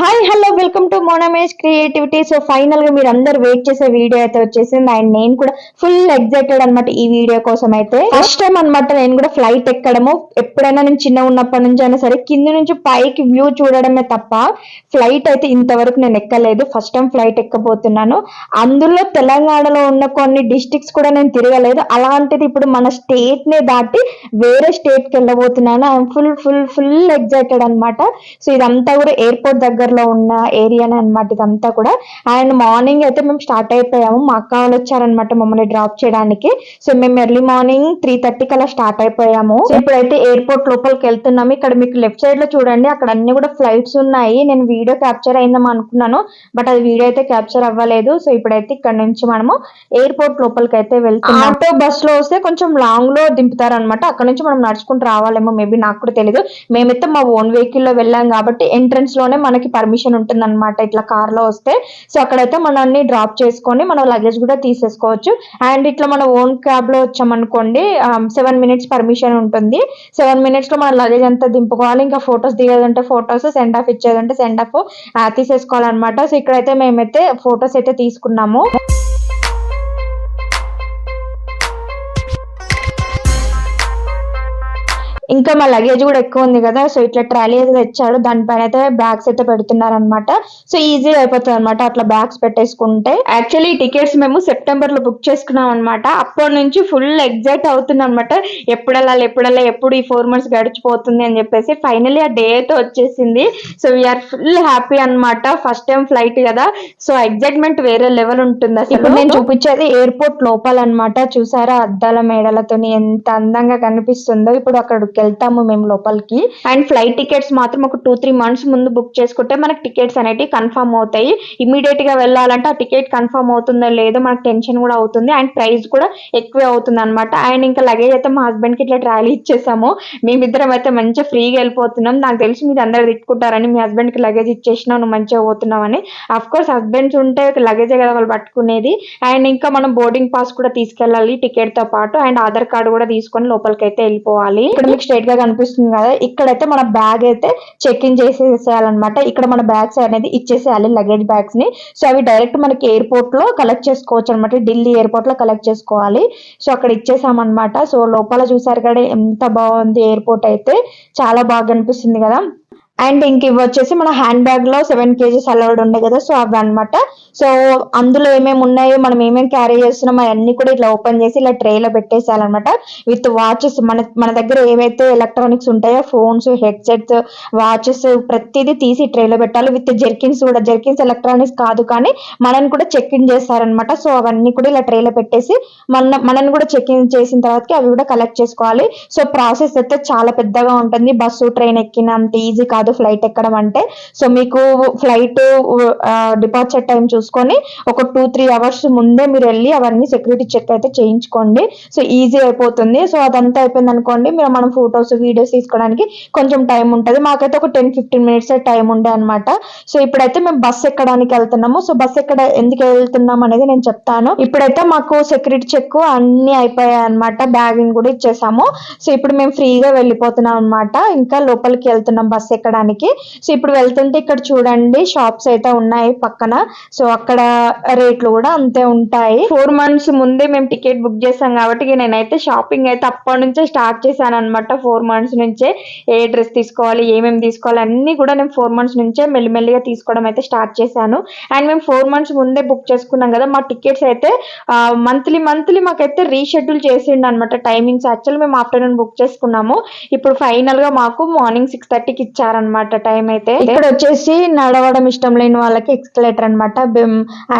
Hi hello welcome to Monamesh creativity so ఫైనల్గా మీరు అందరు వెయిట్ చేసే వీడియో అయితే వచ్చేసింది. అండ్ నేను కూడా ఫుల్ ఎగ్జైటెడ్ అన్నమాట ఈ వీడియో కోసం అయితే. ఫస్ట్ టైం అన్నమాట నేను కూడా ఫ్లైట్ ఎక్కడము. ఎప్పుడైనా నేను చిన్న ఉన్నప్పటి నుంచి అయినా సరే కింద నుంచి పైకి వ్యూ చూడడమే తప్ప ఫ్లైట్ అయితే ఇంతవరకు నేను ఎక్కలేదు. ఫస్ట్ టైం ఫ్లైట్ ఎక్కబోతున్నాను. అందులో తెలంగాణలో ఉన్న కొన్ని డిస్టిక్స్ కూడా నేను తిరగలేదు. అలాంటిది ఇప్పుడు మన స్టేట్ నే దాటి వేరే స్టేట్కి వెళ్ళబోతున్నాను. I'm full full full excited అన్నమాట. సో ఇదంతా కూడా ఎయిర్పోర్ట్ దగ్గర దగ్గరలో ఉన్న ఏరియానే అన్నమాట ఇదంతా కూడా. అండ్ మార్నింగ్ అయితే మేము స్టార్ట్ అయిపోయాము. మా అక్క వాళ్ళు వచ్చారనమాట మమ్మల్ని డ్రాప్ చేయడానికి. సో మేము ఎర్లీ మార్నింగ్ త్రీ థర్టీకి అలా స్టార్ట్ అయిపోయాము. ఇప్పుడైతే ఎయిర్పోర్ట్ లోపలికి వెళ్తున్నాము. ఇక్కడ మీకు లెఫ్ట్ సైడ్లో చూడండి. అక్కడ అన్ని కూడా ఫ్లైట్స్ ఉన్నాయి. నేను వీడియో క్యాప్చర్ అయిందేమో అనుకున్నాను. బట్ అది వీడియో అయితే క్యాప్చర్ అవ్వలేదు. సో ఇప్పుడైతే ఇక్కడ నుంచి మనము ఎయిర్పోర్ట్ లోపలికి అయితే వెళ్తున్నాం ఆటో బస్లో వస్తే కొంచెం లాంగ్లో దింపుతారు అనమాట అక్కడ నుంచి మనం నడుచుకుంటూ రావాలేమో మేబీ నాకు కూడా తెలియదు మేమైతే మా ఓన్ వెహికల్లో వెళ్ళాం కాబట్టి ఎంట్రన్స్లోనే మనకి పర్మిషన్ ఉంటుంది అనమాట ఇట్లా కార్లో వస్తే. సో అక్కడైతే మనల్ని డ్రాప్ చేసుకొని మన లగేజ్ కూడా తీసేసుకోవచ్చు. అండ్ ఇట్లా మన ఓన్ క్యాబ్లో వచ్చామనుకోండి సెవెన్ మినిట్స్ పర్మిషన్ ఉంటుంది. సెవెన్ మినిట్స్లో మన లగేజ్ అంతా దింపుకోవాలి. ఇంకా ఫొటోస్ దిగేదంటే ఫొటోస్ సెండ్ ఆఫ్ ఇచ్చేదంటే సెండ్ ఆఫ్ తీసేసుకోవాలన్నమాట. సో ఇక్కడైతే మేమైతే ఫొటోస్ అయితే తీసుకున్నాము. ఇంకా మా లగేజ్ కూడా ఎక్కువ ఉంది కదా సో ఇట్లా ట్రాలీ అయితే తెచ్చాడు. దానిపైన అయితే బ్యాగ్స్ అయితే పెడుతున్నారు అనమాట సో ఈజీ అయిపోతుంది అనమాట అట్లా బ్యాగ్స్ పెట్టేసుకుంటే. యాక్చువల్లీ టికెట్స్ మేము సెప్టెంబర్లో బుక్ చేసుకున్నాం అనమాట అప్పటి నుంచి ఫుల్ ఎగ్జైట్ అవుతుంది అనమాట ఎప్పుడల్లా ఎప్పుడల్లా ఎప్పుడు ఈ ఫోర్ మంత్స్ గడిచిపోతుంది అని చెప్పేసి. ఫైనలీ ఆ డే అయితే వచ్చేసింది. సో వీఆర్ ఫుల్ హ్యాపీ అన్నమాట. ఫస్ట్ టైం ఫ్లైట్ కదా. సో ఎగ్జైట్మెంట్ వేరే లెవెల్ ఉంటుంది అసలు. ఇప్పుడు నేను చూపించేది ఎయిర్పోర్ట్ లోపల అన్నమాట చూసారా? అద్దాల మేడలతోని ఎంత అందంగా కనిపిస్తుందో. ఇప్పుడు అక్కడ వెళ్తాము మేము లోపలికి. అండ్ ఫ్లైట్ టికెట్స్ మాత్రం ఒక టూ త్రీ మంత్స్ ముందు బుక్ చేసుకుంటే మనకి టికెట్స్ అనేవి కన్ఫర్మ్ అవుతాయి. ఇమీడియట్గా వెళ్ళాలంటే ఆ టికెట్ కన్ఫర్మ్ అవుతుందో లేదో మనకు టెన్షన్ కూడా అవుతుంది. అండ్ ప్రైస్ కూడా ఎక్కువే అవుతుంది అనమాట అండ్ ఇంకా లగేజ్ అయితే మా హస్బెండ్కి ఇట్లా ట్రాలీ ఇచ్చేసాము. మేమిద్దరం అయితే మంచిగా ఫ్రీగా వెళ్ళిపోతున్నాం. నాకు తెలిసి మీరు అందరు తిట్టుకుంటారని మీ హస్బెండ్కి లగేజ్ ఇచ్చేసినా నువ్వు మంచిగా పోతున్నావని అఫ్ కోర్స్ హస్బెండ్స్ ఉంటే లగేజే కదా వాళ్ళు పట్టుకునేది. అండ్ ఇంకా మనం బోర్డింగ్ పాస్ కూడా తీసుకెళ్ళాలి టికెట్తో పాటు. అండ్ ఆధార్ కార్డు కూడా తీసుకొని లోపలికి అయితే వెళ్ళిపోవాలి. ఇక్కడ మీకు స్ట్రైట్గా కనిపిస్తుంది కదా ఇక్కడైతే మన బ్యాగ్ అయితే చెక్ ఇన్ చేసేసేయాలన్నమాట. ఇక్కడ మన బ్యాగ్స్ అనేది ఇచ్చేసేయాలి లగేజ్ బ్యాగ్స్ని. సో అవి డైరెక్ట్ మనకి ఎయిర్పోర్ట్లో కలెక్ట్ చేసుకోవచ్చు అనమాట ఢిల్లీ ఎయిర్పోర్ట్లో కలెక్ట్ చేసుకోవాలి. సో అక్కడ ఇచ్చేసామన్నమాట. సో లోపల చూసారు కదా ఎంత బాగుంది ఎయిర్పోర్ట్ అయితే. చాలా బాగా కనిపిస్తుంది కదా. అండ్ ఇంక ఇవి వచ్చేసి మన హ్యాండ్ బ్యాగ్లో సెవెన్ కేజీస్ అలౌడ్ ఉండే కదా సో అవి అన్నమాట సో అందులో ఏమేమి ఉన్నాయో మనం ఏమేమి క్యారీ చేస్తున్నాం అవన్నీ కూడా ఇట్లా ఓపెన్ చేసి ఇలా ట్రేలో పెట్టేసేయాలన్నమాట. విత్ వాచెస్ మన మన దగ్గర ఏవైతే ఎలక్ట్రానిక్స్ ఉంటాయో ఫోన్స్ హెడ్సెట్స్ వాచెస్ ప్రతిదీ తీసి ట్రేలో పెట్టాలి. విత్ జెర్కిన్స్ కూడా జెర్కిన్స్ ఎలక్ట్రానిక్స్ కాదు కానీ మనని కూడా చెక్ ఇన్ చేస్తారనమాట సో అవన్నీ కూడా ఇలా ట్రేలో పెట్టేసి మన మనని కూడా చెక్ ఇన్ చేసిన తర్వాత అవి కూడా కలెక్ట్ చేసుకోవాలి. సో ప్రాసెస్ అయితే చాలా పెద్దగా ఉంటుంది. బస్సు ట్రైన్ ఎక్కినంత ఈజీ కాదు. ఫ్లైట్ ఎక్కడం అంటే సో మీకు ఫ్లైట్ డిపార్చర్ టైం చూసుకొని ఒక టూ త్రీ అవర్స్ ముందే మీరు వెళ్ళి అవన్నీ సెక్యూరిటీ చెక్ అయితే చేయించుకోండి. సో ఈజీ అయిపోతుంది. సో అదంతా అయిపోయింది అనుకోండి మీరు మనం ఫొటోస్ వీడియోస్ తీసుకోవడానికి కొంచెం టైం ఉంటుంది. మాకైతే ఒక టెన్ ఫిఫ్టీన్ మినిట్స్ టైం ఉండే అనమాట సో ఇప్పుడైతే మేము బస్ ఎక్కడానికి వెళ్తున్నాము. సో బస్ ఎక్కడ ఎందుకు వెళ్తున్నాం అనేది నేను చెప్తాను. ఇప్పుడైతే మాకు సెక్యూరిటీ చెక్ అన్ని అయిపోయాయి అనమాట బ్యాగింగ్ కూడా ఇచ్చేసాము. సో ఇప్పుడు మేము ఫ్రీగా వెళ్ళిపోతున్నాం అనమాట ఇంకా లోపలికి వెళ్తున్నాం. బస్ కొనడానికి సో ఇప్పుడు వెళ్తుంటే ఇక్కడ చూడండి షాప్స్ అయితే ఉన్నాయి పక్కన. సో అక్కడ రేట్లు కూడా అంతే ఉంటాయి. ఫోర్ మంత్స్ ముందే మేము టికెట్ బుక్ చేసాం కాబట్టి నేనైతే షాపింగ్ అయితే అప్పటి నుంచే స్టార్ట్ చేశాను అనమాట ఫోర్ మంత్స్ నుంచే ఏ డ్రెస్ తీసుకోవాలి ఏమేమి తీసుకోవాలి అన్ని కూడా నేను ఫోర్ మంత్స్ నుంచే మెల్లిమెల్లిగా తీసుకోవడం అయితే స్టార్ట్ చేశాను. అండ్ మేము ఫోర్ మంత్స్ ముందే బుక్ చేసుకున్నాం కదా మా టికెట్స్ అయితే మంత్లీ మంత్లీ మాకైతే రీషెడ్యూల్ చేసిండు అనమాట టైమింగ్స్. యాక్చువల్ మేము ఆఫ్టర్నూన్ బుక్ చేసుకున్నాము. ఇప్పుడు ఫైనల్గా మాకు మార్నింగ్ సిక్స్ థర్టీకి ఇచ్చారనమాట టైం అయితే. ఇక్కడ వచ్చేసి నడవడం ఇష్టం లేని వాళ్ళకి ఎక్స్కలేటర్ అనమాట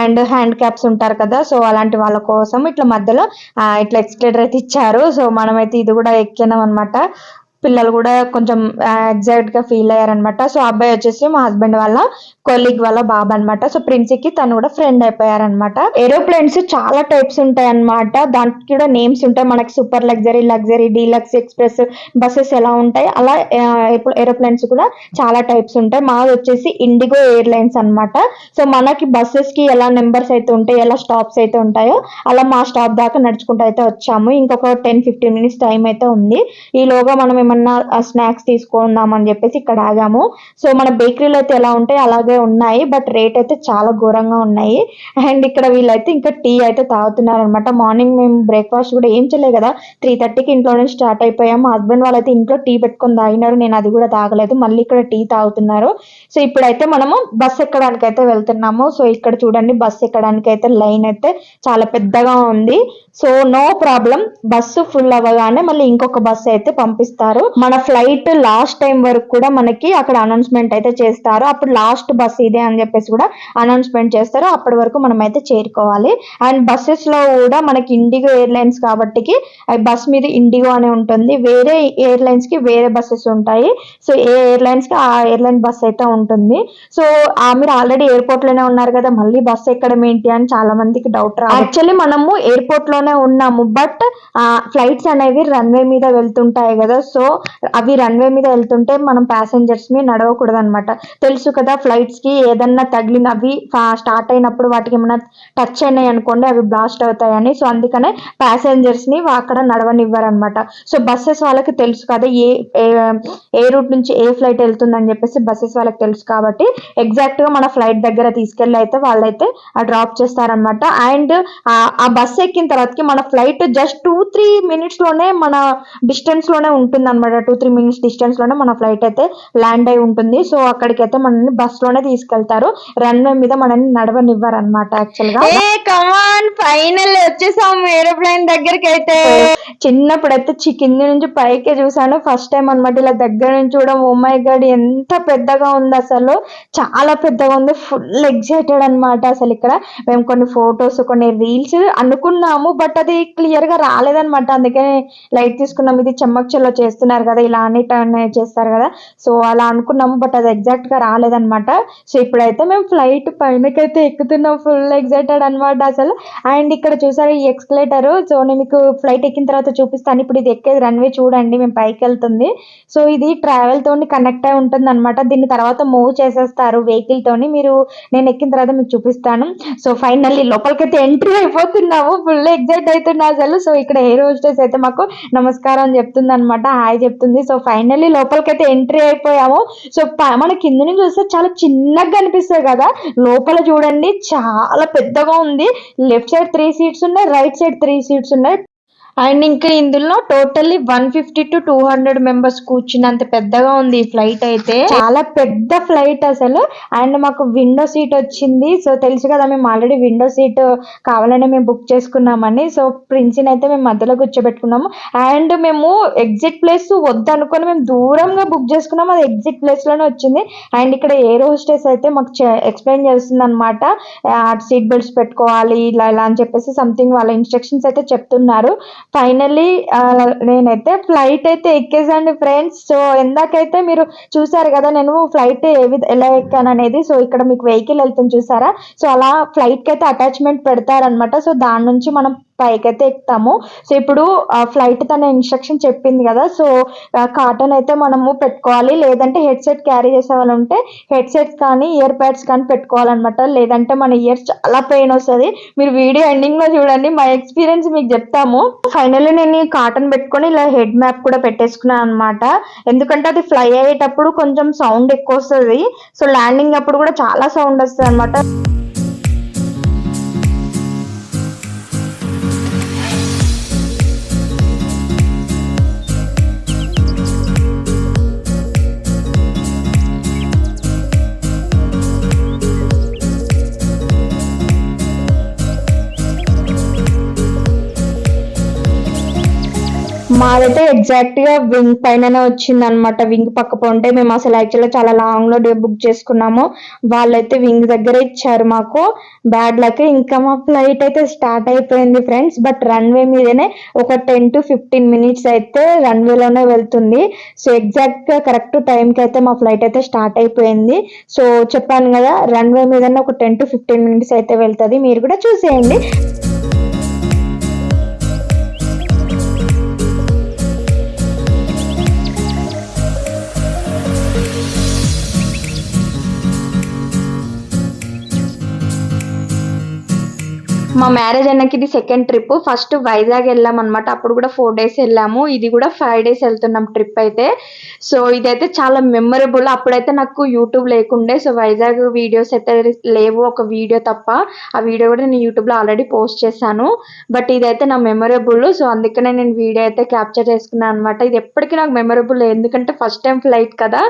అండ్ హ్యాండ్ క్యాప్స్ ఉంటారు కదా సో అలాంటి వాళ్ళ కోసం ఇట్లా మధ్యలో ఇట్లా ఎక్స్కలేటర్ అయితే ఇచ్చారు. సో మనమైతే ఇది కూడా ఎక్కినాం అనమాట పిల్లలు కూడా కొంచెం ఎగ్జైట్గా ఫీల్ అయ్యారనమాట సో అబ్బాయి వచ్చేసి మా హస్బెండ్ వాళ్ళ కొలీగ్ వాళ్ళ బాబు అనమాట సో ప్రిన్సీకి తను కూడా ఫ్రెండ్ అయిపోయారనమాట ఏరోప్లేన్స్ చాలా టైప్స్ ఉంటాయి అనమాట దానికి కూడా నేమ్స్ ఉంటాయి. మనకి super luxury luxury deluxe express buses ఎలా ఉంటాయి? అలా ఏరోప్లేన్స్ కూడా చాలా టైప్స్ ఉంటాయి. మాది వచ్చేసి ఇండిగో ఎయిర్లైన్స్ అన్నమాట. సో మనకి బస్సెస్కి ఎలా నెంబర్స్ అయితే ఉంటాయి ఎలా స్టాప్స్ అయితే ఉంటాయో అలా మా స్టాప్ దాకా నడుచుకుంటూ అయితే వచ్చాము. ఇంకొక టెన్ ఫిఫ్టీన్ మినిట్స్ టైం అయితే ఉంది. ఈలోగా మనం ఏమన్నా స్నాక్స్ తీసుకుందాం అని చెప్పేసి ఇక్కడ ఆగాము. సో మన బేకరీలో అయితే ఎలా ఉంటాయి అలాగే ఉన్నాయి. బట్ రేట్ అయితే చాలా ఘోరంగా ఉన్నాయి. అండ్ ఇక్కడ వీళ్ళైతే ఇంకా టీ అయితే తాగుతున్నారు అనమాట మార్నింగ్ మేము బ్రేక్ఫాస్ట్ కూడా ఏం చేయలేదు కదా. త్రీ థర్టీకి ఇంట్లో నుంచి స్టార్ట్ అయిపోయాము. హస్బెండ్ వాళ్ళైతే ఇంట్లో టీ పెట్టుకొని తాగినారు. నేను అది కూడా తాగలేదు. మళ్ళీ ఇక్కడ టీ తాగుతున్నారు. సో ఇప్పుడైతే మనము బస్ ఎక్కడానికి అయితే వెళ్తున్నాము సో ఇక్కడ చూడండి బస్ ఎక్కడానికి అయితే లైన్ అయితే చాలా పెద్దగా ఉంది. So no problem bus full అవ్వగానే మళ్ళీ ఇంకొక బస్సు అయితే పంపిస్తారు. మన ఫ్లైట్ లాస్ట్ టైం వరకు కూడా మనకి అక్కడ అనౌన్స్మెంట్ అయితే చేస్తారు. అప్పుడు లాస్ట్ బస్ ఇదే అని చెప్పేసి కూడా అనౌన్స్మెంట్ చేస్తారు. అప్పటి వరకు మనం అయితే చేరుకోవాలి. అండ్ బస్సెస్లో కూడా మనకి ఇండిగో ఎయిర్లైన్స్ కాబట్టి బస్ మీద ఇండిగో అనే ఉంటుంది. వేరే ఎయిర్లైన్స్కి వేరే బస్సెస్ ఉంటాయి. సో ఏ ఎయిర్లైన్స్కి ఆ ఎయిర్లైన్ బస్ అయితే ఉంటుంది. సో ఆ మీరు ఆల్రెడీ ఎయిర్పోర్ట్లోనే ఉన్నారు కదా మళ్ళీ బస్ ఎక్కడం ఏంటి అని చాలా మందికి డౌట్ రా యాక్చువల్లీ మనము ఎయిర్పోర్ట్లోనే ఉన్నాము. బట్ ఫ్లైట్స్ అనేవి రన్వే మీద వెళ్తుంటాయి కదా. సో అవి రన్వే మీద వెళ్తుంటే మనం ప్యాసింజర్స్ని నడవకూడదు అనమాట తెలుసు కదా ఫ్లైట్స్కి ఏదన్నా తగిలిన అవి స్టార్ట్ అయినప్పుడు వాటికి ఏమైనా టచ్ అయినాయి అనుకోండి అవి బ్లాస్ట్ అవుతాయని. సో అందుకనే ప్యాసింజర్స్ని అక్కడ నడవనివ్వరనమాట సో బస్సెస్ వాళ్ళకి తెలుసు కదా ఏ ఏ- రూట్ నుంచి ఏ ఫ్లైట్ వెళ్తుందని చెప్పేసి బస్సెస్ వాళ్ళకి తెలుసు కాబట్టి ఎగ్జాక్ట్గా మన ఫ్లైట్ దగ్గర తీసుకెళ్ళి అయితే వాళ్ళైతే డ్రాప్ చేస్తారనమాట అండ్ ఆ బస్ ఎక్కిన తర్వాత తర్వాతకి మన ఫ్లైట్ జస్ట్ టూ త్రీ మినిట్స్లోనే మన డిస్టెన్స్లోనే ఉంటుంది అనమాట టూ త్రీ మినిట్స్ డిస్టెన్స్లోనే మన ఫ్లైట్ అయితే ల్యాండ్ అయి ఉంటుంది. సో అక్కడికి అయితే మనల్ని బస్లోనే తీసుకెళ్తారు. రన్వే మీద మనల్ని నడవనివ్వరు అనమాట యాక్చువల్గా. ఏ కమాన్ ఫైనల్ వచ్చేసాం ఏరోప్లేన్ దగ్గరికి అయితే చిన్నప్పుడు అయితే చి- కింది నుంచి పైకే చూసాను ఫస్ట్ టైం అన్నమాట ఇలా దగ్గర నుంచి చూడడం. ఓ మై గడ్ ఎంత పెద్దగా ఉంది అసలు. చాలా పెద్దగా ఉంది. ఫుల్ ఎగ్జైటెడ్ అన్నమాట అసలు ఇక్కడ. మేము కొన్ని ఫొటోస్ కొన్ని రీల్స్ అనుకున్నాము. బట్ అది క్లియర్గా రాలేదన్నమాట. అందుకని లైట్ తీసుకున్నాం. ఇది చెమ్మక్చల్లో చేస్తున్నారు కదా ఇలా అన్ని టర్న్ చేస్తారు కదా. సో అలా అనుకున్నాము బట్ అది ఎగ్జాక్ట్గా రాలేదన్నమాట. సో ఇప్పుడైతే మేము ఫ్లైట్ పైనకైతే ఎక్కుతున్నాం ఫుల్ ఎగ్జైటెడ్ అనమాట అసలు. అండ్ ఇక్కడ చూసారు ఈ ఎక్స్కలేటర్ సో నేను మీకు ఫ్లైట్ ఎక్కిన తర్వాత చూపిస్తాను. ఇప్పుడు ఇది ఎక్కేది రన్వే చూడండి మేము పైకి వెళ్తుంది. సో ఇది ట్రావెల్ తోని కనెక్ట్ అయి ఉంటుంది అనమాట దీన్ని తర్వాత మూవ్ చేసేస్తారు వెహికల్ తోని. మీరు నేను ఎక్కిన తర్వాత మీకు చూపిస్తాను. సో ఫైనల్లీ లోపలికైతే ఎంట్రీ అయిపోతున్నాము ఫుల్ ఎగ్జైట్ అవుతున్నా అసలు సో ఇక్కడ హెయిర్ హోస్టెస్ అయితే మాకు నమస్కారం చెప్తుంది అనమాట హాయ్ చెప్తుంది. సో ఫైనల్లీ లోపలికైతే ఎంట్రీ అయిపోయాము. సో మన కింద నుంచి చూస్తే చాలా చిన్నగా కనిపిస్తుంది కదా? లోపల చూడండి చాలా పెద్దగా ఉంది. లెఫ్ట్ సైడ్ త్రీ సీట్స్ ఉన్నాయి రైట్ సైడ్ త్రీ సీట్స్ ఉన్నాయి. అండ్ ఇంకా ఇందులో totally one fifty to two hundred members కూర్చున్నంత పెద్దగా ఉంది ఈ ఫ్లైట్ అయితే. చాలా పెద్ద ఫ్లైట్ అసలు. అండ్ మాకు విండో సీట్ వచ్చింది. సో తెలుసు కదా మేము ఆల్రెడీ విండో సీట్ కావాలనే మేము బుక్ చేసుకున్నామని సో ప్రిన్సిని అయితే మేము మధ్యలో కూర్చోబెట్టుకున్నాము. అండ్ మేము ఎగ్జిట్ ప్లేస్ వద్దనుకొని మేము దూరంగా బుక్ చేసుకున్నాము. అది ఎగ్జిట్ ప్లేస్లోనే వచ్చింది. అండ్ ఇక్కడ ఎయిర్ హోస్టెస్ అయితే మాకు ఎక్స్ప్లెయిన్ చేస్తుంది అనమాట సీట్ బెల్ట్స్ పెట్టుకోవాలి ఇలా ఇలా అని చెప్పేసి సంథింగ్ వాళ్ళ ఇన్స్ట్రక్షన్స్ అయితే చెప్తున్నారు. ఫైనల్లీ నేనైతే ఫ్లైట్ అయితే ఎక్కేసాను ఫ్రెండ్స్ సో ఎందాకైతే మీరు చూసారు కదా నేను ఫ్లైట్ ఏ విధ ఎలా ఎక్కాను అనేది. సో ఇక్కడ మీకు వెహికల్ వెళ్తుంది చూసారా? సో అలా ఫ్లైట్కి అయితే అటాచ్మెంట్ పెడతారనమాట సో దాని నుంచి మనం పైకైతే ఎక్కుతాము సో ఇప్పుడు ఫ్లైట్ తన ఇన్స్ట్రక్షన్ చెప్పింది కదా. సో కాటన్ అయితే మనము పెట్టుకోవాలి. లేదంటే హెడ్ సెట్ క్యారీ చేసే వాళ్ళు ఉంటే హెడ్ సెట్స్ కానీ ఇయర్ ప్యాడ్స్ కానీ పెట్టుకోవాలన్నమాట. లేదంటే మన ఇయర్స్ చాలా పెయిన్ వస్తుంది. మీరు వీడియో ఎండింగ్లో చూడండి. మా ఎక్స్పీరియన్స్ మీకు చెప్తాము. ఫైనల్లీ నేను ఈ కాటన్ పెట్టుకొని ఇలా హెడ్ మ్యాప్ కూడా పెట్టేసుకున్నాను అనమాట ఎందుకంటే అది ఫ్లై అయ్యేటప్పుడు కొంచెం సౌండ్ ఎక్కువ వస్తుంది. సో ల్యాండింగ్ అప్పుడు కూడా చాలా సౌండ్ వస్తుంది అనమాట మాదైతే ఎగ్జాక్ట్గా వింగ్ పైననే వచ్చింది అనమాట వింగ్ పక్క ఉంటే మేము అసలు యాక్చువల్గా చాలా లాంగ్లో డే బుక్ చేసుకున్నాము. వాళ్ళైతే వింగ్ దగ్గర ఇచ్చారు మాకు. బ్యాడ్ లక్ ఇంకా మా ఫ్లైట్ అయితే స్టార్ట్ అయిపోయింది ఫ్రెండ్స్ బట్ రన్వే మీదనే ఒక టెన్ టు ఫిఫ్టీన్ మినిట్స్ అయితే రన్వేలోనే వెళ్తుంది. సో ఎగ్జాక్ట్గా కరెక్ట్ టైంకి అయితే మా ఫ్లైట్ అయితే స్టార్ట్ అయిపోయింది. సో చెప్పాను కదా రన్వే మీదనే ఒక టెన్ టు ఫిఫ్టీన్ మినిట్స్ అయితే వెళ్తుంది. మీరు కూడా చూసేయండి. మా మ్యారేజ్ అయినాక ఇది సెకండ్ ట్రిప్ ఫస్ట్ వైజాగ్ వెళ్ళాం అనమాట అప్పుడు కూడా ఫోర్ డేస్ వెళ్ళాము. ఇది కూడా ఫైవ్ డేస్ వెళ్తున్నాం ట్రిప్ అయితే. సో ఇదైతే చాలా మెమరబుల్ అప్పుడైతే నాకు యూట్యూబ్ లేకుండే సో వైజాగ్ వీడియోస్ అయితే లేవు ఒక వీడియో తప్ప. ఆ వీడియో కూడా నేను యూట్యూబ్లో ఆల్రెడీ పోస్ట్ చేశాను. బట్ ఇదైతే నా మెమరబుల్ సో అందుకనే నేను వీడియో అయితే క్యాప్చర్ చేసుకున్నాను అనమాట ఇది ఎప్పటికీ నాకు మెమరబుల్ ఎందుకంటే ఫస్ట్ టైం ఫ్లైట్ కదా.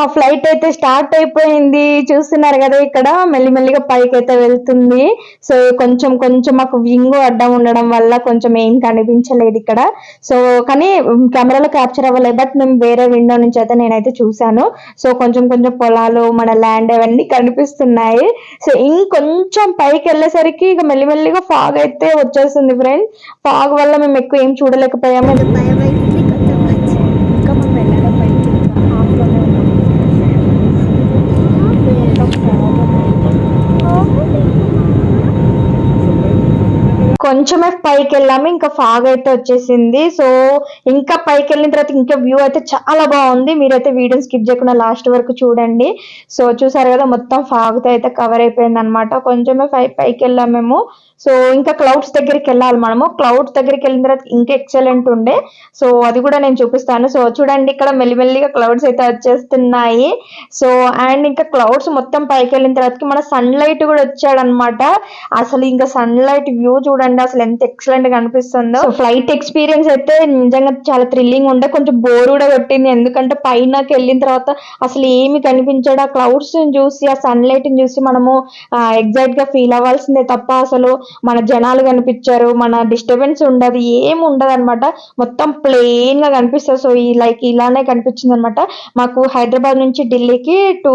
మా ఫ్లైట్ అయితే స్టార్ట్ అయిపోయింది. చూస్తున్నారు కదా ఇక్కడ. మెల్లిమెల్లిగా పైకి అయితే వెళ్తుంది. సో కొంచెం కొంచెం మాకు వింగ్ అడ్డం ఉండడం వల్ల కొంచెం ఏం కనిపించలేదు ఇక్కడ. సో కానీ కెమెరాలో క్యాప్చర్ అవ్వలేదు. బట్ మేము వేరే విండో నుంచి అయితే నేనైతే చూశాను. సో కొంచెం కొంచెం పొలాలు మన ల్యాండ్ అవన్నీ కనిపిస్తున్నాయి. సో ఇంకొంచెం పైకి వెళ్ళేసరికి ఇక మెల్లిమెల్లిగా ఫాగ్ అయితే వచ్చేస్తుంది ఫ్రెండ్. ఫాగ్ వల్ల మేము ఎక్కువ ఏం చూడలేకపోయాము. భయం అవుతుంది కొంచెం మంచి ఇంకా మనం వెళ్ళాలి పైకి ఇంకా హాఫ్లోనే ఉన్నాం కొంచెమే పైకి వెళ్ళాము ఇంకా ఫాగ్ అయితే వచ్చేసింది. సో ఇంకా పైకి వెళ్ళిన తర్వాత ఇంకా వ్యూ అయితే చాలా బాగుంది. మీరైతే వీడియో స్కిప్ చేయకుండా లాస్ట్ వరకు చూడండి. సో చూసారు కదా మొత్తం ఫాగ్తో అయితే కవర్ అయిపోయింది అనమాట కొంచెమే పై పైకి వెళ్ళాము మేము. సో ఇంకా క్లౌడ్స్ దగ్గరికి వెళ్ళాలి మనము. క్లౌడ్స్ దగ్గరికి వెళ్ళిన తర్వాత ఇంకా ఎక్సలెంట్ ఉండే. సో అది కూడా నేను చూపిస్తాను. సో చూడండి ఇక్కడ మెల్లిమెల్లిగా క్లౌడ్స్ అయితే వచ్చేస్తున్నాయి. సో అండ్ ఇంకా క్లౌడ్స్ మొత్తం పైకి వెళ్ళిన తర్వాత మన సన్ లైట్ కూడా వచ్చాడనమాట అసలు ఇంకా సన్ లైట్ వ్యూ చూడండి అసలు ఎంత ఎక్సలెంట్గా అనిపిస్తుందో. ఫ్లైట్ ఎక్స్పీరియన్స్ అయితే నిజంగా చాలా థ్రిల్లింగ్ ఉండే. కొంచెం బోర్ కూడా కొట్టింది. ఎందుకంటే పైనకి వెళ్ళిన తర్వాత అసలు ఏమి కనిపించడు. ఆ క్లౌడ్స్ చూసి ఆ సన్ లైట్ చూసి మనము ఎగ్జైట్గా ఫీల్ అవ్వాల్సిందే తప్ప అసలు. మన జనాలు కనిపించారు మన డిస్టర్బెన్స్ ఉండదు ఏం ఉండదు అనమాట మొత్తం ప్లెయిన్గా కనిపిస్తుంది. సో ఈ లైక్ ఇలానే కనిపించింది అనమాట మాకు హైదరాబాద్ నుంచి ఢిల్లీకి two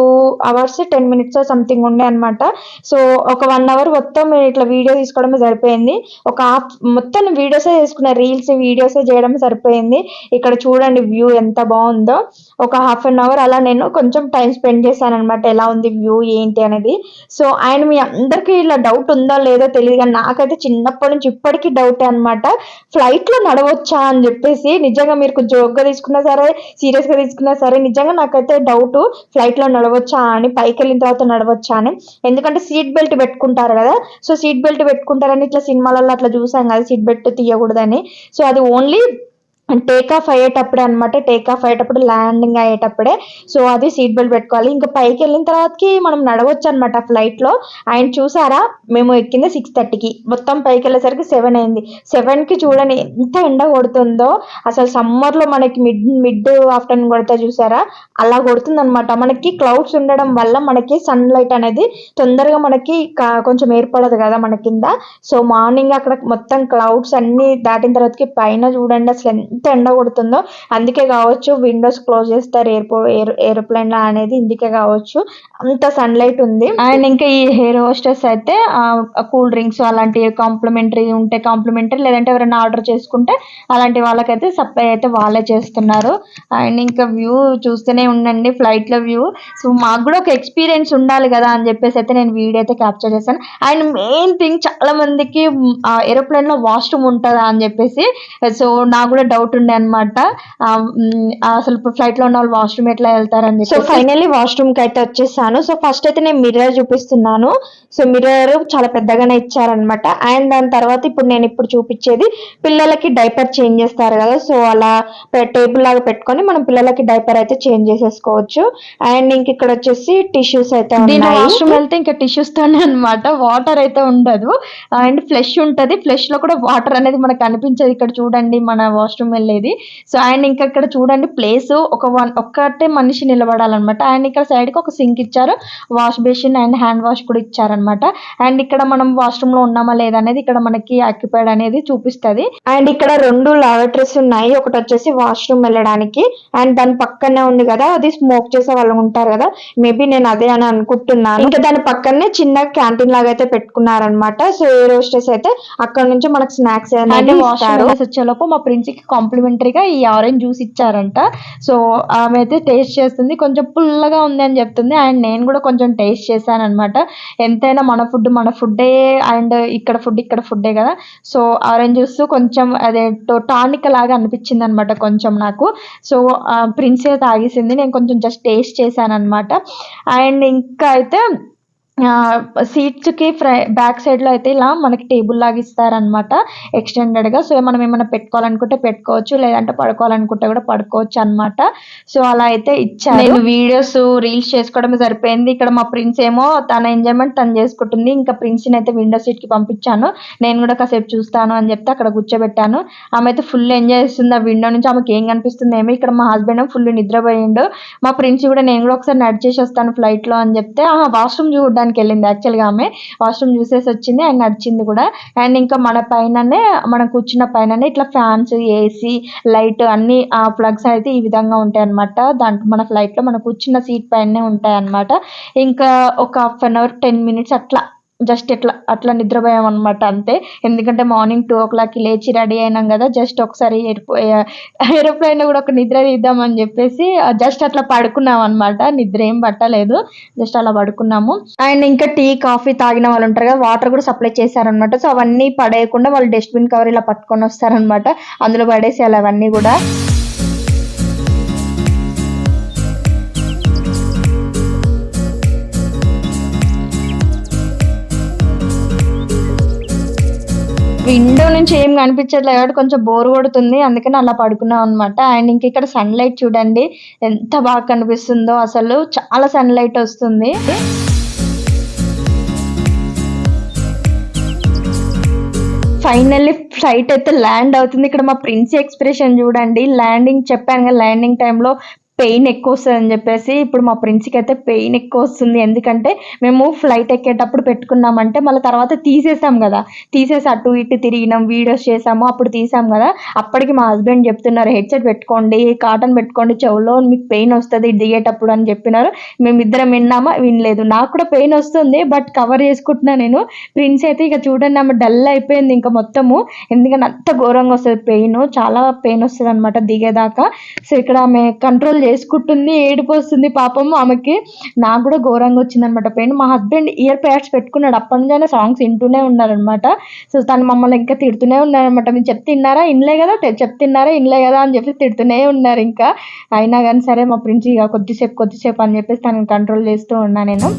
hours ten minutes something ఉండే అనమాట సో ఒక వన్ అవర్ మొత్తం ఇట్లా వీడియో తీసుకోవడమే సరిపోయింది. ఒక హాఫ్ మొత్తం వీడియోసే చేసుకున్న రీల్స్ వీడియోసే చేయడం సరిపోయింది. ఇక్కడ చూడండి వ్యూ ఎంత బాగుందో. ఒక హాఫ్ అన్ అవర్ అలా నేను కొంచెం టైం స్పెండ్ చేశాను అనమాట ఎలా ఉంది వ్యూ ఏంటి అనేది. సో అండ్ మీ అందరికీ ఇలా డౌట్ ఉందో లేదో తెలియదు కానీ నాకైతే చిన్నప్పటి నుంచి ఇప్పటికీ డౌట్ అనమాట ఫ్లైట్లో నడవచ్చా అని చెప్పేసి నిజంగా మీరు జోక్గా తీసుకున్నా సరే సీరియస్గా తీసుకున్నా సరే నిజంగా నాకైతే డౌట్ ఫ్లైట్లో నడవచ్చా అని పైకి వెళ్ళిన తర్వాత నడవచ్చా అని. ఎందుకంటే సీట్ బెల్ట్ పెట్టుకుంటారు కదా. సో సీట్ బెల్ట్ పెట్టుకుంటారని ఇట్లా సినిమాలలో అట్లా చూసాం కదా సీట్ బెల్ట్ తీయకూడదని. సో అది ఓన్లీ టేక్ ఆఫ్ అయ్యేటప్పుడే అనమాట టేక్ ఆఫ్ అయ్యేటప్పుడు ల్యాండింగ్ అయ్యేటప్పుడే. సో అది సీట్ బెల్ట్ పెట్టుకోవాలి. ఇంకా పైకి వెళ్ళిన తర్వాతకి మనం నడవచ్చు అనమాట ఫ్లైట్లో. ఆయన చూసారా? మేము ఎక్కింది సిక్స్ థర్టీకి మొత్తం పైకి వెళ్ళేసరికి సెవెన్ అయింది. సెవెన్కి చూడండి ఎంత ఎండ కొడుతుందో. అసలు సమ్మర్లో మనకి మిడ్ మిడ్ ఆఫ్టర్నూన్ కొడతా చూసారా? అలా కొడుతుంది అనమాట మనకి క్లౌడ్స్ ఉండడం వల్ల మనకి సన్ లైట్ అనేది తొందరగా మనకి కొంచెం ఏర్పడదు కదా మన కింద. సో మార్నింగ్ అక్కడ మొత్తం క్లౌడ్స్ అన్ని దాటిన తర్వాతకి పైన చూడండి. అసలు ఎంత ఎండ కొడుతుందో అందుకే కావచ్చు విండోస్ క్లోజ్ చేస్తారు ఎయిర్పో ఎయిర్ ఏరోప్లేన్ అనేది ఇందుకే కావచ్చు. అంత సన్లైట్ ఉంది. అండ్ ఇంకా ఈ హెయిర్ హోస్టెస్ అయితే కూల్ డ్రింక్స్ అలాంటి కాంప్లిమెంటరీ ఉంటే కాంప్లిమెంటరీ లేదంటే ఎవరైనా ఆర్డర్ చేసుకుంటే అలాంటి వాళ్ళకైతే సప్లై అయితే వాళ్ళే చేస్తున్నారు. అండ్ ఇంకా వ్యూ చూస్తూనే ఉండండి ఫ్లైట్లో వ్యూ సో మాకు కూడా ఒక ఎక్స్పీరియన్స్ ఉండాలి కదా అని చెప్పేసి అయితే నేను వీడియో అయితే క్యాప్చర్ చేశాను. అండ్ మెయిన్ థింగ్ చాలా మందికి ఏరోప్లేన్లో వాష్రూమ్ ఉంటుందా అని చెప్పేసి సో నాకు కూడా డౌట్ ఉండే అనమాట అసలు ఫ్లైట్లో ఉన్న వాళ్ళు వాష్రూమ్ ఎట్లా వెళ్తారని సో ఫైనల్లీ వాష్రూమ్కి అయితే వచ్చేసాను. సో ఫస్ట్ అయితే నేను మిర్రర్ చూపిస్తున్నాను. సో మిర్రర్ చాలా పెద్దగానే ఇచ్చారనమాట అండ్ దాని తర్వాత ఇప్పుడు నేను ఇప్పుడు చూపించేది పిల్లలకి డైపర్ చేంజ్ చేస్తారు కదా. సో అలా టేబుల్ లాగా పెట్టుకొని మనం పిల్లలకి డైపర్ అయితే చేంజ్ చేసేసుకోవచ్చు. అండ్ ఇంక ఇక్కడ వచ్చేసి టిష్యూస్ అయితే ఉన్నాయి. వాష్రూమ్ వెళ్తే ఇంకా టిష్యూస్ తోనే అనమాట వాటర్ అయితే ఉండదు. అండ్ ఫ్లెష్ ఉంటది. ఫ్లెష్లో కూడా వాటర్ అనేది మనకు కనిపించదు ఇక్కడ చూడండి మన వాష్రూమ్ వెళ్ళేది. సో అండ్ ఇంకా ఇక్కడ చూడండి ప్లేస్ ఒక వన్ ఒక్కటే మనిషి నిలబడాలన్నమాట. అండ్ ఇక్కడ side కి ఒక సింక్ ఇచ్చారు. Wash basin and hand wash కూడా ఇచ్చారనమాట అండ్ ఇక్కడ మనం వాష్రూమ్లో ఉన్నామా లేదా అనేది ఇక్కడ మనకి ఆక్యుపైడ్ అనేది చూపిస్తది. అండ్ ఇక్కడ రెండు లాబరేటరీస్ ఉన్నాయి. ఒకటి వచ్చేసి వాష్రూమ్ వెళ్ళడానికి. అండ్ దాని పక్కనే ఉంది కదా అది స్మోక్ చేసే వాళ్ళు ఉంటారు కదా. మేబీ నేను అదే అని అనుకుంటున్నాను. ఇంకా దాని పక్కనే చిన్న క్యాంటీన్ లాగా అయితే పెట్టుకున్నారనమాట సో ఏ రోస్టర్స్ అయితే అక్కడ నుంచి మనకు స్నాక్స్ అనేది ఇస్తారు. వచ్చేలోపు మా ప్రిన్స్కి కాంప్లిమెంటరీగా ఈ ఆరెంజ్ జ్యూస్ ఇచ్చారంట. సో ఆమె అయితే టేస్ట్ చేస్తుంది. కొంచెం పుల్లగా ఉంది అని చెప్తుంది. అండ్ నేను కూడా కొంచెం టేస్ట్ చేశాను అనమాట ఎంతైనా మన ఫుడ్ మన ఫుడ్డే అండ్ ఇక్కడ ఫుడ్ ఇక్కడ ఫుడ్డే కదా. సో ఆరెంజ్ జ్యూస్ కొంచెం అదే టానిక్ లాగా అనిపించింది అనమాట కొంచెం నాకు. సో ప్రిన్స్ తాగేసింది. నేను కొంచెం జస్ట్ టేస్ట్ చేశాను అనమాట అండ్ ఇంకా అయితే సీట్స్కి ఫ్రై బ్యాక్ సైడ్లో అయితే ఇలా మనకి టేబుల్ లాగా ఇస్తారనమాట ఎక్స్టెండెడ్గా. సో మనం ఏమైనా పెట్టుకోవాలనుకుంటే పెట్టుకోవచ్చు లేదంటే పడుకోవాలనుకుంటే కూడా పడుకోవచ్చు అన్నమాట. సో అలా అయితే ఇచ్చారు. నేను వీడియోస్ రీల్స్ చేసుకోవడం సరిపోయింది. ఇక్కడ మా ప్రిన్స్ ఏమో తన ఎంజాయ్మెంట్ తను చేసుకుంటుంది. ఇంకా ప్రిన్స్ అయితే విండో సీట్కి పంపించాను. నేను కూడా కాసేపు చూస్తాను అని చెప్తే అక్కడ కూర్చోబెట్టాను. ఆమె అయితే ఫుల్ ఎంజాయ్ చేస్తుంది. ఆ విండో నుంచి ఆమెకి ఏం కనిపిస్తుంది ఏమో. ఇక్కడ మా హస్బెండ్ ఫుల్ నిద్రపోయిండు. మా ప్రిన్స్ కూడా నేను కూడా ఒకసారి నడిచేసి వస్తాను ఫ్లైట్లో అని చెప్తే ఆ వాష్రూమ్ చూడడానికి వెళ్ళింది. యాక్చువల్గా ఆమె వాష్రూమ్ చూసేసి వచ్చింది. అండ్ నడిచింది కూడా. అండ్ ఇంకా మన పైననే మనం కూర్చున్న పైననే ఇట్లా ఫ్యాన్స్ ఏసీ లైట్ అన్ని ఆ ప్లగ్స్ అయితే ఈ విధంగా ఉంటాయి అనమాట దాంట్లో మన ఫ్లైట్లో మనం కూర్చున్న సీట్ పైనే ఉంటాయి అనమాట ఇంకా ఒక half an hour ten minutes అట్లా. జస్ట్ ఇట్లా అట్లా నిద్రపోయాం అనమాట అంతే. ఎందుకంటే మార్నింగ్ టూ ఓ క్లాక్కి లేచి రెడీ అయినాం కదా జస్ట్ ఒకసారి ఏరోప్లేన్ కూడా ఒక నిద్ర తీద్దామని చెప్పేసి జస్ట్ అట్లా పడుకున్నాం అనమాట నిద్ర ఏం పట్టలేదు జస్ట్ అలా పడుకున్నాము. అండ్ ఇంకా టీ కాఫీ తాగిన వాళ్ళు ఉంటారు కదా వాటర్ కూడా సప్లై చేశారనమాట సో అవన్నీ పడేయకుండా వాళ్ళు డస్ట్బిన్ కవర్ ఇలా పట్టుకొని వస్తారనమాట అందులో పడేసేయాలి అవన్నీ కూడా విండో నుంచి ఏం కనిపించట్లేదు కాబట్టి కొంచెం బోర్ కొడుతుంది. అందుకని అలా పడుకున్నాం అనమాట అండ్ ఇంక ఇక్కడ సన్ లైట్ చూడండి. ఎంత బాగా కనిపిస్తుందో అసలు. చాలా సన్ లైట్ వస్తుంది. ఫైనల్లీ ఫ్లైట్ అయితే ల్యాండ్ అవుతుంది. ఇక్కడ మా ప్రిన్సీ ఎక్స్ప్రెషన్ చూడండి. ల్యాండింగ్ చెప్పాను కదా ల్యాండింగ్ టైంలో పెయిన్ ఎక్కువ వస్తుంది అని చెప్పేసి ఇప్పుడు మా ప్రిన్స్కి అయితే పెయిన్ ఎక్కువ వస్తుంది ఎందుకంటే మేము ఫ్లైట్ ఎక్కేటప్పుడు పెట్టుకున్నామంటే మళ్ళీ తర్వాత తీసేసాం కదా. తీసేసి అటు ఇటు తిరిగినాం వీడియోస్ చేసాము అప్పుడు తీసాం కదా. అప్పటికి మా హస్బెండ్ చెప్తున్నారు హెడ్సెట్ పెట్టుకోండి కాటన్ పెట్టుకోండి చెవులో మీకు పెయిన్ వస్తుంది దిగేటప్పుడు అని చెప్పినారు. మేమిద్దరం విన్నామా? వినలేదు. నాకు కూడా పెయిన్ వస్తుంది బట్ కవర్ చేసుకుంటున్నా నేను. ప్రిన్స్ అయితే ఇక చూడండి ఆమె డల్ అయిపోయింది ఇంకా మొత్తము. ఎందుకంటే అంత ఘోరంగా వస్తుంది పెయిన్. చాలా పెయిన్ వస్తుంది అనమాట దిగేదాకా. సో ఇక్కడ ఆమె కంట్రోల్ చేసుకుంటుంది ఏడిపోస్తుంది పాపం ఆమెకి. నాకు కూడా ఘోరంగా వచ్చింది అనమాట పెయిన్ మా హస్బెండ్ ఇయర్ ప్యాడ్స్ పెట్టుకున్నాడు. అప్పటి నుంచి అయినా సాంగ్స్ వింటూనే ఉన్నారనమాట. సో తను మమ్మల్ని ఇంకా తిడుతూనే ఉన్నారనమాట. మీరు చెప్తే ఇన్లే కదా. చెప్తున్నారా ఇన్లే కదా అని చెప్పి తిడుతూనే ఉన్నారు ఇంకా. అయినా కానీ సరే మా ప్రిన్సి ఇక కొద్దిసేపు కొద్దిసేపు అని చెప్పేసి తనని కంట్రోల్ చేస్తూ ఉన్నా నేను.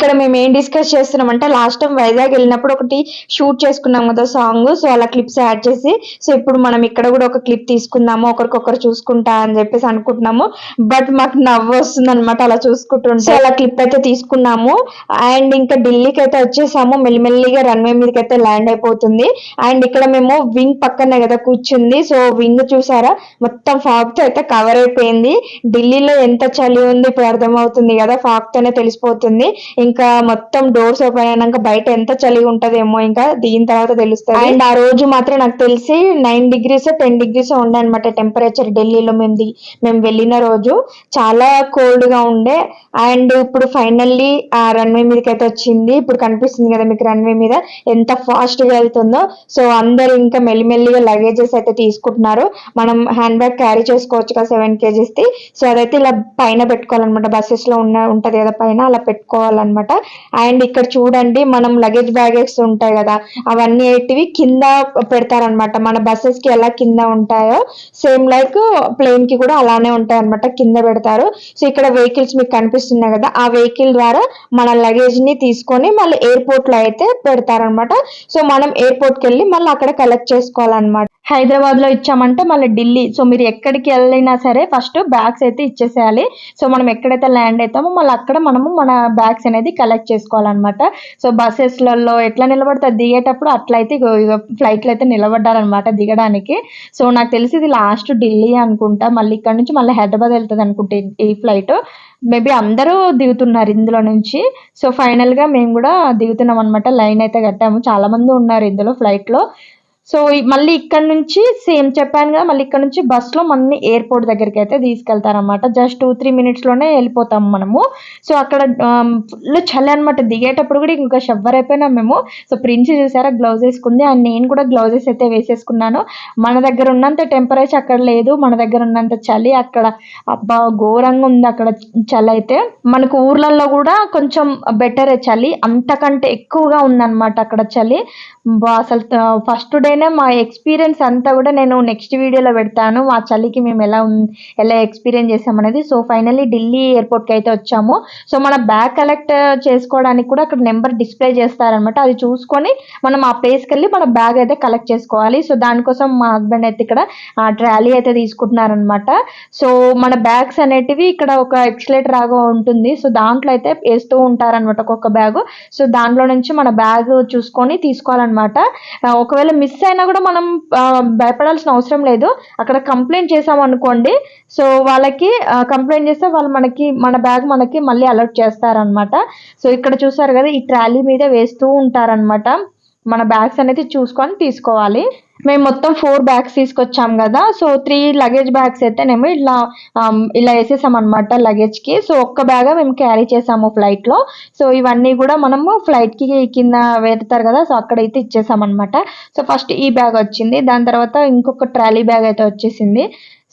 ఇక్కడ మేము ఏం డిస్కస్ చేస్తున్నాం అంటే లాస్ట్ టైం వైజాగ్ వెళ్ళినప్పుడు ఒకటి షూట్ చేసుకున్నాం కదా సాంగ్ సో అలా క్లిప్స్ యాడ్ చేసి సో ఇప్పుడు మనం ఇక్కడ కూడా ఒక క్లిప్ తీసుకుందాము ఒకరికొకరు చూసుకుంటా అని చెప్పేసి అనుకుంటున్నాము. బట్ మాకు నవ్వు వస్తుంది అనమాట అలా చూసుకుంటుంటే. అలా క్లిప్ అయితే తీసుకున్నాము. అండ్ ఇంకా ఢిల్లీకి అయితే వచ్చేసాము. మెల్లిమెల్లిగా రన్వే మీదకి అయితే ల్యాండ్ అయిపోతుంది. అండ్ ఇక్కడ మేము వింగ్ పక్కనే కదా కూర్చుంది. సో వింగ్ చూసారా? మొత్తం ఫాగ్తో అయితే కవర్ అయిపోయింది. ఢిల్లీలో ఎంత చలి ఉంది ఇప్పుడు అర్థమవుతుంది కదా ఫాగ్ తోనే తెలిసిపోతుంది. ఇంకా మొత్తం డోర్స్ ఓపెన్ అయినాక బయట ఎంత చలి ఉంటదేమో ఇంకా దిగిన తర్వాత తెలుస్తుంది. అండ్ ఆ రోజు మాత్రం నాకు తెలిసి నైన్ డిగ్రీస్ టెన్ డిగ్రీస్ ఉండే అనమాట టెంపరేచర్ ఢిల్లీలో మేము ది- మేము వెళ్ళిన రోజు. చాలా కోల్డ్గా ఉండే. అండ్ ఇప్పుడు ఫైనల్లీ ఆ రన్వే మీదకి అయితే వచ్చింది. ఇప్పుడు కనిపిస్తుంది కదా మీకు రన్వే మీద ఎంత ఫాస్ట్గా వెళ్తుందో. సో అందరు ఇంకా మెల్లిమెల్లిగా లగేజెస్ అయితే తీసుకుంటున్నారు. మనం హ్యాండ్ బ్యాగ్ క్యారీ చేసుకోవచ్చు కదా సెవెన్ కేజీస్ ది. సో అదైతే ఇలా పైన పెట్టుకోవాలన్నమాట. బస్సెస్లో ఉన్న ఉంటది కదా పైన అలా పెట్టుకోవాలన్నమాట. అండ్ ఇక్కడ చూడండి మనం లగేజ్ బ్యాగెస్ ఉంటాయి కదా అవన్నీ ఏంటివి కింద పెడతారనమాట మన బస్సెస్కి ఎలా కింద ఉంటాయో సేమ్ లైక్ ప్లేన్కి కూడా అలానే ఉంటాయి అనమాట కింద పెడతారు. సో ఇక్కడ వెహికల్స్ మీకు కనిపిస్తున్నాయి కదా ఆ వెహికల్ ద్వారా మన లగేజ్ని తీసుకొని మళ్ళీ ఎయిర్పోర్ట్లో అయితే పెడతారనమాట సో మనం ఎయిర్పోర్ట్కి వెళ్ళి మళ్ళీ అక్కడ కలెక్ట్ చేసుకోవాలన్నమాట. హైదరాబాద్లో ఇచ్చామంటే మళ్ళీ ఢిల్లీ. సో మీరు ఎక్కడికి వెళ్ళినా సరే ఫస్ట్ బ్యాగ్స్ అయితే ఇచ్చేసేయాలి. సో మనం ఎక్కడైతే ల్యాండ్ అవుతామో మళ్ళీ అక్కడ మనము మన బ్యాగ్స్ అనేది కలెక్ట్ చేసుకోవాలన్నమాట. సో బస్సెస్లలో ఎట్లా నిలబడతారు? దిగేటప్పుడు అట్లయితే ఫ్లైట్లో అయితే నిలబడ్డారనమాట దిగడానికి. సో నాకు తెలిసి ఇది లాస్ట్ ఢిల్లీ అనుకుంటా. మళ్ళీ ఇక్కడ నుంచి మళ్ళీ హైదరాబాద్ వెళ్తుంది అనుకుంటే ఈ- ఫ్లైట్. మేబీ అందరూ దిగుతున్నారు ఇందులో నుంచి. సో ఫైనల్గా మేము కూడా దిగుతున్నాం అనమాట లైన్ అయితే కట్టాము. చాలామంది ఉన్నారు ఇందులో ఫ్లైట్లో. సో మళ్ళీ ఇక్కడ నుంచి సేమ్ చెప్పాను కదా మళ్ళీ ఇక్కడ నుంచి బస్సులో మనని ఎయిర్పోర్ట్ దగ్గరికి అయితే తీసుకెళ్తారనమాట జస్ట్ టూ త్రీ మినిట్స్లోనే వెళ్ళిపోతాం మనము. సో అక్కడ um, ఫుల్ చలి అనమాట దిగేటప్పుడు కూడా ఇంకా షవ్వర్ అయిపోయినాం మేము. సో ప్రిన్స్ చూసారా గ్లౌజ్ వేసుకుంది. అండ్ నేను కూడా గ్లౌజెస్ అయితే వేసేసుకున్నాను. మన దగ్గర ఉన్నంత టెంపరేచర్ అక్కడ లేదు. మన దగ్గర ఉన్నంత చలి అక్కడ. అబ్బా ఘోరంగా ఉంది అక్కడ చలి అయితే. మనకు ఊర్లలో కూడా కొంచెం బెటర్ చలి. అంతకంటే ఎక్కువగా ఉందన్నమాట అక్కడ చలి. అసలు ఫస్ట్ డేనే మా ఎక్స్పీరియన్స్ అంతా కూడా నేను నెక్స్ట్ వీడియోలో పెడతాను. మా చలికి మేము ఎలా ఎలా ఎక్స్పీరియన్స్ చేసామనేది సో ఫైనల్లీ ఢిల్లీ ఎయిర్పోర్ట్కి అయితే వచ్చాము. సో మన బ్యాగ్ కలెక్ట్ చేసుకోవడానికి కూడా అక్కడ నెంబర్ డిస్ప్లే చేస్తారనమాట అది చూసుకొని మనం ఆ ప్లేస్కి వెళ్ళి మన బ్యాగ్ అయితే కలెక్ట్ చేసుకోవాలి. సో దానికోసం మా హస్బెండ్ అయితే ఇక్కడ ట్రాలీ అయితే తీసుకుంటున్నారనమాట సో మన బ్యాగ్స్ అనేటివి ఇక్కడ ఒక ఎక్స్లేటర్ లాగా ఉంటుంది. సో దాంట్లో అయితే వేస్తూ ఉంటారనమాట ఒక్కొక్క బ్యాగ్. సో దాంట్లో నుంచి మన బ్యాగ్ చూసుకొని తీసుకోవాలన్నమాట. ఒకవేళ మిస్ అయినా కూడా మనం భయపడాల్సిన అవసరం లేదు. అక్కడ కంప్లైంట్ చేసాం అనుకోండి సో వాళ్ళకి కంప్లైంట్ చేస్తే వాళ్ళు మనకి మన బ్యాగ్ మనకి మళ్ళీ అలర్ట్ చేస్తారనమాట సో ఇక్కడ చూసారు కదా ఈ ట్రాలీ మీద వేస్తూ ఉంటారనమాట మన బ్యాగ్స్ అనేది చూసుకొని తీసుకోవాలి. మేము మొత్తం ఫోర్ బ్యాగ్స్ తీసుకొచ్చాం కదా. సో త్రీ లగేజ్ బ్యాగ్స్ అయితేనేమో ఇలా ఇలా వేసేసాం అనమాట లగేజ్కి. సో ఒక్క బ్యాగ్ మేము క్యారీ చేసాము ఫ్లైట్లో. సో ఇవన్నీ కూడా మనము ఫ్లైట్కి కింద వేస్తారు కదా. సో అక్కడైతే ఇచ్చేసాం అనమాట సో ఫస్ట్ ఈ బ్యాగ్ వచ్చింది. దాని తర్వాత ఇంకొక ట్రాలీ బ్యాగ్ అయితే వచ్చేసింది.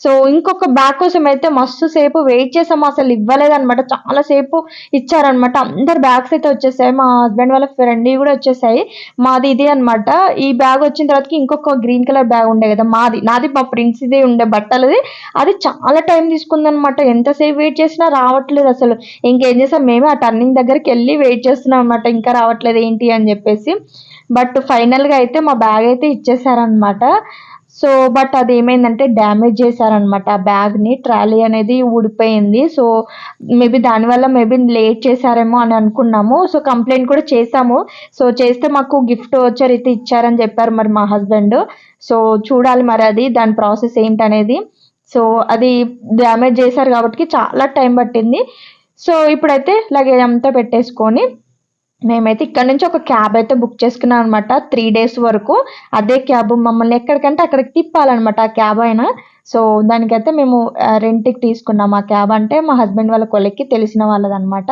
సో ఇంకొక బ్యాగ్ కోసం అయితే మస్తు సేపు వెయిట్ చేసాము అసలు ఇవ్వలేదనమాట చాలా సేపు ఇచ్చారనమాట అందరు బ్యాగ్స్ అయితే వచ్చేసాయి. మా హస్బెండ్ వాళ్ళ ఫ్రెండ్ కూడా వచ్చేసాయి. మాది ఇది అనమాట ఈ బ్యాగ్ వచ్చిన తర్వాతకి ఇంకొక గ్రీన్ కలర్ బ్యాగ్ ఉండే కదా మాది. నాది మా ప్రిన్స్ ఇది ఉండే బట్టలది. అది చాలా టైం తీసుకుందనమాట ఎంతసేపు వెయిట్ చేసినా రావట్లేదు అసలు. ఇంకేం చేసాం? మేమే ఆ టర్నింగ్ దగ్గరికి వెళ్ళి వెయిట్ చేస్తున్నాం అనమాట ఇంకా రావట్లేదు ఏంటి అని చెప్పేసి. బట్ ఫైనల్గా అయితే మా బ్యాగ్ అయితే ఇచ్చేసారనమాట సో బట్ అది ఏమైందంటే డ్యామేజ్ చేశారనమాట ఆ బ్యాగ్ని. ట్రాలీ అనేది ఊడిపోయింది. సో మేబీ దానివల్ల మేబీ లేట్ చేశారేమో అని అనుకున్నాము. సో కంప్లైంట్ కూడా చేశాము. సో చేస్తే మాకు గిఫ్ట్ వచ్చే రీతి ఇచ్చారని చెప్పారు మరి మా హస్బెండ్. సో చూడాలి మరి అది దాని ప్రాసెస్ ఏంటనేది. సో అది డ్యామేజ్ చేశారు కాబట్టి చాలా టైం పట్టింది. సో ఇప్పుడైతే లగేజ్ అంతా పెట్టేసుకొని మేమైతే ఇక్కడ నుంచి ఒక క్యాబ్ అయితే బుక్ చేసుకున్నాం అనమాట త్రీ డేస్ వరకు. అదే క్యాబ్ మమ్మల్ని ఎక్కడికంటే అక్కడికి తిప్పాలన్నమాట ఆ క్యాబ్ అయినా. సో దానికైతే మేము రెంట్కి తీసుకున్నాం ఆ క్యాబ్. అంటే మా హస్బెండ్ వాళ్ళ కొలిక్కి తెలిసిన వాళ్ళదనమాట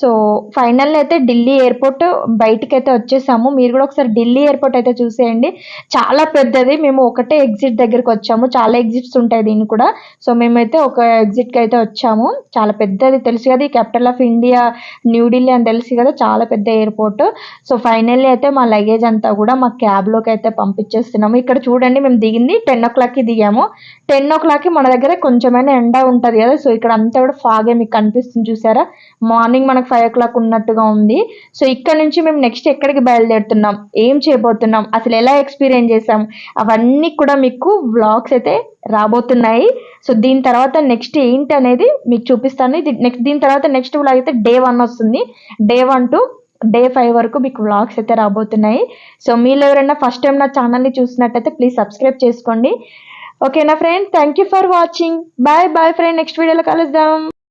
సో ఫైనల్ అయితే ఢిల్లీ ఎయిర్పోర్ట్ బయటికి అయితే వచ్చేసాము. మీరు కూడా ఒకసారి ఢిల్లీ ఎయిర్పోర్ట్ అయితే చూసేయండి. చాలా పెద్దది. మేము ఒకటే ఎగ్జిట్ దగ్గరికి వచ్చాము. చాలా ఎగ్జిట్స్ ఉంటాయి దీన్ని కూడా. సో మేమైతే ఒక ఎగ్జిట్కి అయితే వచ్చాము. చాలా పెద్దది తెలుసు కదా. ఈ క్యాపిటల్ ఆఫ్ ఇండియా న్యూఢిల్లీ అని తెలుసు కదా. చాలా పెద్ద ఎయిర్పోర్ట్. సో ఫైనల్లీ అయితే మా లగేజ్ అంతా కూడా మా క్యాబ్లోకి అయితే పంపించేస్తున్నాము. ఇక్కడ చూడండి మేము దిగింది. టెన్ ఓ క్లాక్కి దిగాము. టెన్ ఓ క్లాక్కి మన దగ్గర కొంచెమైనా ఎండ ఉంటుంది కదా. సో ఇక్కడ అంతా కూడా ఫాగే మీకు కనిపిస్తుంది చూసారా? మార్నింగ్ మనకు ఫైవ్ ఓ క్లాక్ ఉన్నట్టుగా ఉంది. సో ఇక్కడ నుంచి మేము నెక్స్ట్ ఎక్కడికి బయలుదేరుతున్నాం? ఏం చేయబోతున్నాం? అసలు ఎలా ఎక్స్పీరియన్స్ చేసాం అవన్నీ కూడా మీకు వ్లాగ్స్ అయితే రాబోతున్నాయి. సో దీని తర్వాత నెక్స్ట్ ఏంటి అనేది మీకు చూపిస్తాను. ఇది నెక్స్ట్ దీని తర్వాత నెక్స్ట్ వ్లాగ్ అయితే డే వన్ వస్తుంది. Day one to day five వరకు మీకు వ్లాగ్స్ అయితే రాబోతున్నాయి. సో మీరు ఎవరైనా ఫస్ట్ టైం నా ఛానల్ని చూసినట్టయితే ప్లీజ్ సబ్స్క్రైబ్ చేసుకోండి. ఓకేనా friend thank you for watching bye bye friend next వీడియోలో కలుద్దాం.